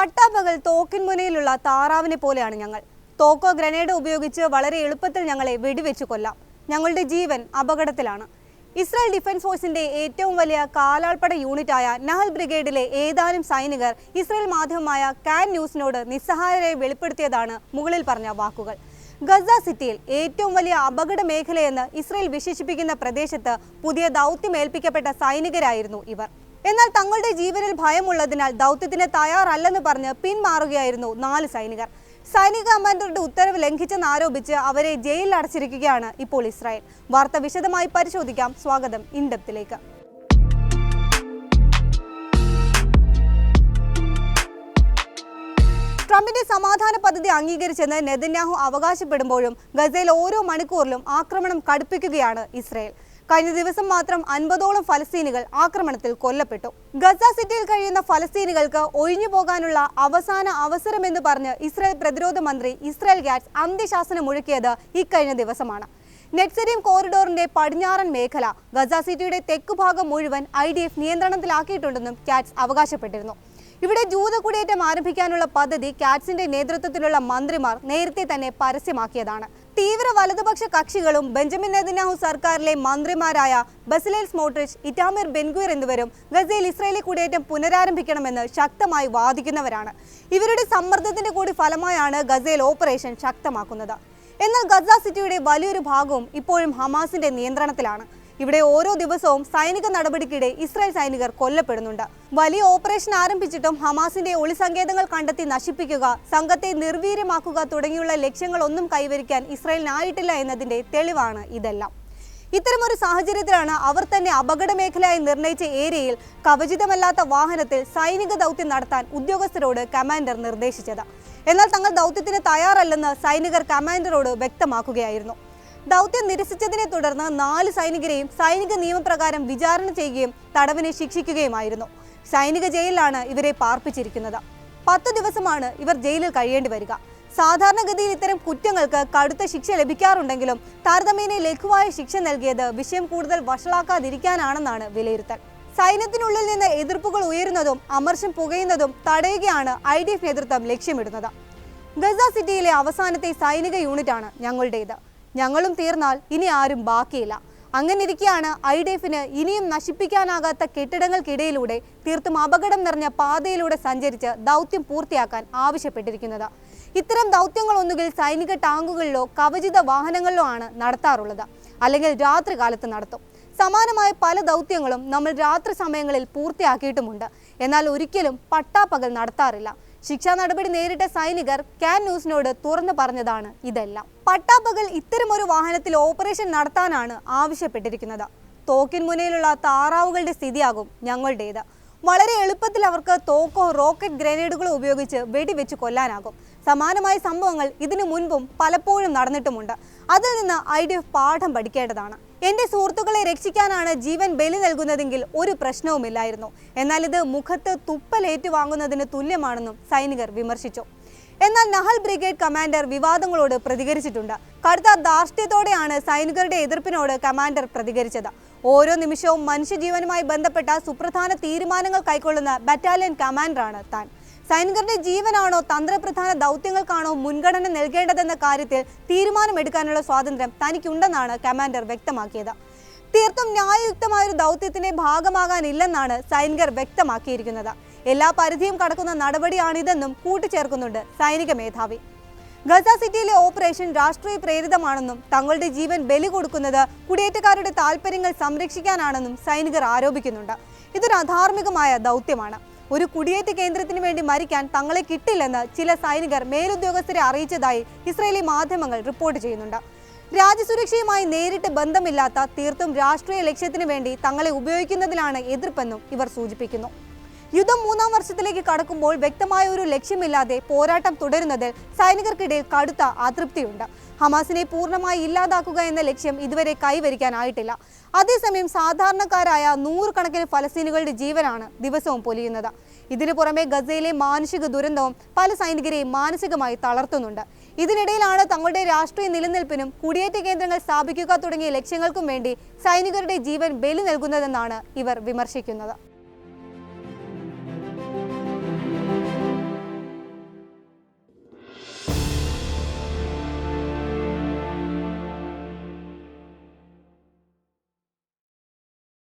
പട്ടാപ്പകൽ തോക്കിൻ മുനയിലുള്ള താറാവിനെ പോലെയാണ് ഞങ്ങൾ. തോക്കോ ഗ്രനേഡ് ഉപയോഗിച്ച് വളരെ എളുപ്പത്തിൽ ഞങ്ങളെ വെടിവെച്ച് കൊല്ലാം. ഞങ്ങളുടെ ജീവൻ അപകടത്തിലാണ്. ഇസ്രായേൽ ഡിഫൻസ് ഫോഴ്സിന്റെ ഏറ്റവും വലിയ കാലാൾപ്പട യൂണിറ്റായ നഹൽ ബ്രിഗേഡിലെ ഏതാനും സൈനികർ ഇസ്രായേൽ മാധ്യമമായ കാൻ ന്യൂസിനോട് നിസ്സഹായരെ വെളിപ്പെടുത്തിയതാണ് മുകളിൽ പറഞ്ഞ വാക്കുകൾ. ഗസ സിറ്റിയിൽ ഏറ്റവും വലിയ അപകട മേഖലയെന്ന് ഇസ്രായേൽ വിശേഷിപ്പിക്കുന്ന പ്രദേശത്ത് പുതിയ ദൗത്യമേൽപ്പിക്കപ്പെട്ട സൈനികരായിരുന്നു ഇവർ. എന്നാൽ തങ്ങളുടെ ജീവനിൽ ഭയമുള്ളതിനാൽ ദൗത്യത്തിന് തയ്യാറല്ലെന്ന് പറഞ്ഞ് പിന്മാറുകയായിരുന്നു നാല് സൈനികർ. സൈനിക കമാൻഡറുടെ ഉത്തരവ് ലംഘിച്ചെന്ന് ആരോപിച്ച് അവരെ ജയിലിൽ അടച്ചിരിക്കുകയാണ് ഇപ്പോൾ ഇസ്രായേൽ. വാർത്ത വിശദമായി പരിശോധിക്കാം. സ്വാഗതം ഇൻഡെപ്തിലേക്ക്. ട്രംപിന്റെ സമാധാന പദ്ധതി അംഗീകരിച്ചെന്ന് നെതന്യാഹു അവകാശപ്പെടുമ്പോഴും ഗസയിൽ ഓരോ മണിക്കൂറിലും ആക്രമണം കടുപ്പിക്കുകയാണ് ഇസ്രയേൽ. കഴിഞ്ഞ ദിവസം മാത്രം അൻപതോളം ഫലസ്തീനികൾ ആക്രമണത്തിൽ കൊല്ലപ്പെട്ടു. ഗസ സിറ്റിയിൽ കഴിയുന്ന ഫലസ്തീനികൾക്ക് ഒഴിഞ്ഞു പോകാനുള്ള അവസാന അവസരമെന്ന് പറഞ്ഞ് ഇസ്രായേൽ പ്രതിരോധ മന്ത്രി ഇസ്രായേൽ ഗാറ്റ്സ് അന്ത്യശാസനം മുഴക്കിയത് ഇക്കഴിഞ്ഞ ദിവസമാണ്. നെറ്റ്സെരിയം കോറിഡോറിന്റെ പടിഞ്ഞാറൻ മേഖല ഗസ സിറ്റിയുടെ തെക്കുഭാഗം മുഴുവൻ ഐ ഡി എഫ് നിയന്ത്രണത്തിലാക്കിയിട്ടുണ്ടെന്നും കാറ്റ്സ് അവകാശപ്പെട്ടിരുന്നു. ഇവിടെ ജൂത കുടിയേറ്റം ആരംഭിക്കാനുള്ള പദ്ധതി കാറ്റ്സിന്റെ നേതൃത്വത്തിലുള്ള മന്ത്രിമാർ നേരത്തെ തന്നെ പരസ്യമാക്കിയതാണ്. തീവ്ര വലതുപക്ഷ കക്ഷികളും ബെഞ്ചമിൻ നെതന്യാഹു സർക്കാരിലെ മന്ത്രിമാരായ ബസലേൽ സ്മോട്രിച്ച് ഇറ്റാമിർ ബെൻഗുയർ എന്നിവരും ഗസയിൽ ഇസ്രയേലി കുടിയേറ്റം പുനരാരംഭിക്കണമെന്ന് ശക്തമായി വാദിക്കുന്നവരാണ്. ഇവരുടെ സമ്മർദ്ദത്തിന്റെ കൂടി ഫലമായാണ് ഗസയിൽ ഓപ്പറേഷൻ ശക്തമാക്കുന്നത്. എന്നാൽ ഗസ സിറ്റിയുടെ വലിയൊരു ഭാഗവും ഇപ്പോഴും ഹമാസിന്റെ നിയന്ത്രണത്തിലാണ്. ഇവിടെ ഓരോ ദിവസവും സൈനിക നടപടിക്കിടെ ഇസ്രായേൽ സൈനികർ കൊല്ലപ്പെടുന്നുണ്ട്. വലിയ ഓപ്പറേഷൻ ആരംഭിച്ചിട്ടും ഹമാസിന്റെ ഒളിസങ്കേതങ്ങൾ കണ്ടെത്തി നശിപ്പിക്കുക സംഘത്തെ നിർവീര്യമാക്കുക തുടങ്ങിയുള്ള ലക്ഷ്യങ്ങളൊന്നും കൈവരിക്കാൻ ഇസ്രായേലിനായിട്ടില്ല എന്നതിന്റെ തെളിവാണ് ഇതെല്ലാം. ഇത്തരമൊരു സാഹചര്യത്തിലാണ് അവർ തന്നെ അപകട മേഖലയായി നിർണയിച്ച ഏരിയയിൽ കവചിതമല്ലാത്ത വാഹനത്തിൽ സൈനിക ദൗത്യം നടത്താൻ ഉദ്യോഗസ്ഥരോട് കമാൻഡർ നിർദ്ദേശിച്ചത്. എന്നാൽ തങ്ങൾ ദൗത്യത്തിന് തയ്യാറല്ലെന്ന് സൈനികർ കമാൻഡറോട് വ്യക്തമാക്കുകയായിരുന്നു. ദൗത്യം നിരസിച്ചതിനെ തുടർന്ന് നാല് സൈനികരെയും സൈനിക നിയമപ്രകാരം വിചാരണ ചെയ്യുകയും തടവിനെ ശിക്ഷിക്കുകയുമായിരുന്നു. സൈനിക ജയിലിലാണ് ഇവരെ പാർപ്പിച്ചിരിക്കുന്നത്. പത്ത് ദിവസമാണ് ഇവർ ജയിലിൽ കഴിയേണ്ടി വരിക. സാധാരണഗതിയിൽ ഇത്തരം കുറ്റങ്ങൾക്ക് കടുത്ത ശിക്ഷ ലഭിക്കാറുണ്ടെങ്കിലും താരതമ്യേന ലഘുവായ ശിക്ഷ നൽകിയത് വിഷയം കൂടുതൽ വഷളാക്കാതിരിക്കാനാണെന്നാണ് വിലയിരുത്തൽ. സൈന്യത്തിനുള്ളിൽ നിന്ന് എതിർപ്പുകൾ ഉയരുന്നതും അമർഷം പുകയുന്നതും തടയുകയാണ് ഐ ഡി എഫ് നേതൃത്വം ലക്ഷ്യമിടുന്നത്. ഗസ സിറ്റിയിലെ അവസാനത്തെ സൈനിക യൂണിറ്റാണ് ഞങ്ങളുടേത്. ഞങ്ങളും തീർന്നാൽ ഇനി ആരും ബാക്കിയില്ല. അങ്ങനിരിക്കെയാണ് ഐ ഡി എഫിന് ഇനിയും നശിപ്പിക്കാനാകാത്ത കെട്ടിടങ്ങൾക്കിടയിലൂടെ തീർത്തും അപകടം നിറഞ്ഞ പാതയിലൂടെ സഞ്ചരിച്ച് ദൗത്യം പൂർത്തിയാക്കാൻ ആവശ്യപ്പെട്ടിരിക്കുന്നത്. ഇത്തരം ദൗത്യങ്ങൾ ഒന്നുകിൽ സൈനിക ടാങ്കുകളിലോ കവചിത വാഹനങ്ങളിലോ ആണ് നടത്താറുള്ളത്. അല്ലെങ്കിൽ രാത്രി കാലത്ത് നടത്തും. സമാനമായ പല ദൗത്യങ്ങളും നമ്മൾ രാത്രി സമയങ്ങളിൽ പൂർത്തിയാക്കിയിട്ടുമുണ്ട്. എന്നാൽ ഒരിക്കലും പട്ടാപ്പകൽ നടത്താറില്ല. ശിക്ഷാ നടപടി നേരിട്ട സൈനികർ ക്യാൻ ന്യൂസിനോട് തുറന്നു പറഞ്ഞതാണ് ഇതെല്ലാം. പട്ടാപ്പകൽ ഇത്തരമൊരു വാഹനത്തിൽ ഓപ്പറേഷൻ നടത്താനാണ് ആവശ്യപ്പെട്ടിരിക്കുന്നത്. തോക്കിൻ മുനയിലുള്ള താറാവുകളുടെ സ്ഥിതിയാകും ഞങ്ങളുടേത്. വളരെ എളുപ്പത്തിൽ അവർക്ക് തോക്കോ റോക്കറ്റ് ഗ്രനേഡുകളോ ഉപയോഗിച്ച് വെടിവെച്ച് കൊല്ലാനാകും. സമാനമായ സംഭവങ്ങൾ ഇതിനു മുൻപും പലപ്പോഴും നടന്നിട്ടുമുണ്ട്. അതിൽ നിന്ന് ഐ ഡി എഫ് പാഠം പഠിക്കേണ്ടതാണ്. എന്റെ സുഹൃത്തുക്കളെ രക്ഷിക്കാനാണ് ജീവൻ ബലി നൽകുന്നതെങ്കിൽ ഒരു പ്രശ്നവുമില്ലായിരുന്നു എന്നാൽ ഇത് മുഖത്ത് തുപ്പലേറ്റുവാങ്ങുന്നതിന് തുല്യമാണെന്നും സൈനികർ വിമർശിച്ചു. എന്നാൽ നഹൽ ബ്രിഗേഡ് കമാൻഡർ വിവാദങ്ങളോട് പ്രതികരിച്ചിട്ടുണ്ട്. കടുത്ത ധാർഷ്ട്യത്തോടെയാണ് സൈനികരുടെ എതിർപ്പിനോട് കമാൻഡർ പ്രതികരിച്ചത്. ഓരോ നിമിഷവും മനുഷ്യജീവനുമായി ബന്ധപ്പെട്ട സുപ്രധാന തീരുമാനങ്ങൾ കൈക്കൊള്ളുന്ന ബറ്റാലിയൻ കമാൻഡറാണ് താൻ. സൈനികരുടെ ജീവനാണോ തന്ത്രപ്രധാന ദൗത്യങ്ങൾക്കാണോ മുൻഗണന നൽകേണ്ടതെന്ന കാര്യത്തിൽ തീരുമാനമെടുക്കാനുള്ള സ്വാതന്ത്ര്യം തനിക്കുണ്ടെന്നാണ് കമാൻഡർ വ്യക്തമാക്കിയത്. തീർത്തും ന്യായയുക്തമായ ഒരു ദൗത്യത്തിന്റെ ഭാഗമാകാനില്ലെന്നാണ് സൈനികർ വ്യക്തമാക്കിയിരിക്കുന്നത്. എല്ലാ പരിധിയും കടക്കുന്ന നടപടിയാണിതെന്നും കൂട്ടിച്ചേർക്കുന്നുണ്ട് സൈനിക മേധാവി. ഗസ സിറ്റിയിലെ ഓപ്പറേഷൻ രാഷ്ട്രീയ പ്രേരിതമാണെന്നും തങ്ങളുടെ ജീവൻ ബലി കൊടുക്കുന്നത് കുടിയേറ്റക്കാരുടെ താൽപ്പര്യങ്ങൾ സംരക്ഷിക്കാനാണെന്നും സൈനികർ ആരോപിക്കുന്നുണ്ട്. ഇതൊരു അധാർമികമായ ദൗത്യമാണ്. ഒരു കുടിയേറ്റ കേന്ദ്രത്തിന് വേണ്ടി മരിക്കാൻ തങ്ങളെ കിട്ടില്ലെന്ന് ചില സൈനികർ മേലുദ്യോഗസ്ഥരെ അറിയിച്ചതായി ഇസ്രയേലി മാധ്യമങ്ങൾ റിപ്പോർട്ട് ചെയ്യുന്നുണ്ട്. രാജ്യസുരക്ഷയുമായി നേരിട്ട് ബന്ധമില്ലാത്ത തീർത്തും രാഷ്ട്രീയ ലക്ഷ്യത്തിന് വേണ്ടി തങ്ങളെ ഉപയോഗിക്കുന്നതിലാണ് എതിർപ്പെന്നും ഇവർ സൂചിപ്പിക്കുന്നു. യുദ്ധം മൂന്നാം വർഷത്തിലേക്ക് കടക്കുമ്പോൾ വ്യക്തമായ ഒരു ലക്ഷ്യമില്ലാതെ പോരാട്ടം തുടരുന്നതിൽ സൈനികർക്കിടയിൽ കടുത്ത അതൃപ്തിയുണ്ട്. ഹമാസിനെ പൂർണമായി ഇല്ലാതാക്കുക എന്ന ലക്ഷ്യം ഇതുവരെ കൈവരിക്കാനായിട്ടില്ല. അതേസമയം സാധാരണക്കാരായ നൂറുകണക്കിന് ഫലസ്തീനുകളുടെ ജീവനാണ് ദിവസവും പൊലിയുന്നത്. ഇതിനു പുറമെ ഗസയിലെ മാനുഷിക ദുരന്തവും പല സൈനികരെയും മാനസികമായി തളർത്തുന്നുണ്ട്. ഇതിനിടയിലാണ് തങ്ങളുടെ രാഷ്ട്രീയ നിലനിൽപ്പിനും കുടിയേറ്റ കേന്ദ്രങ്ങൾ സ്ഥാപിക്കുക തുടങ്ങിയ ലക്ഷ്യങ്ങൾക്കും വേണ്ടി സൈനികരുടെ ജീവൻ ബലി നൽകുന്നതെന്നാണ് ഇവർ വിമർശിക്കുന്നത്.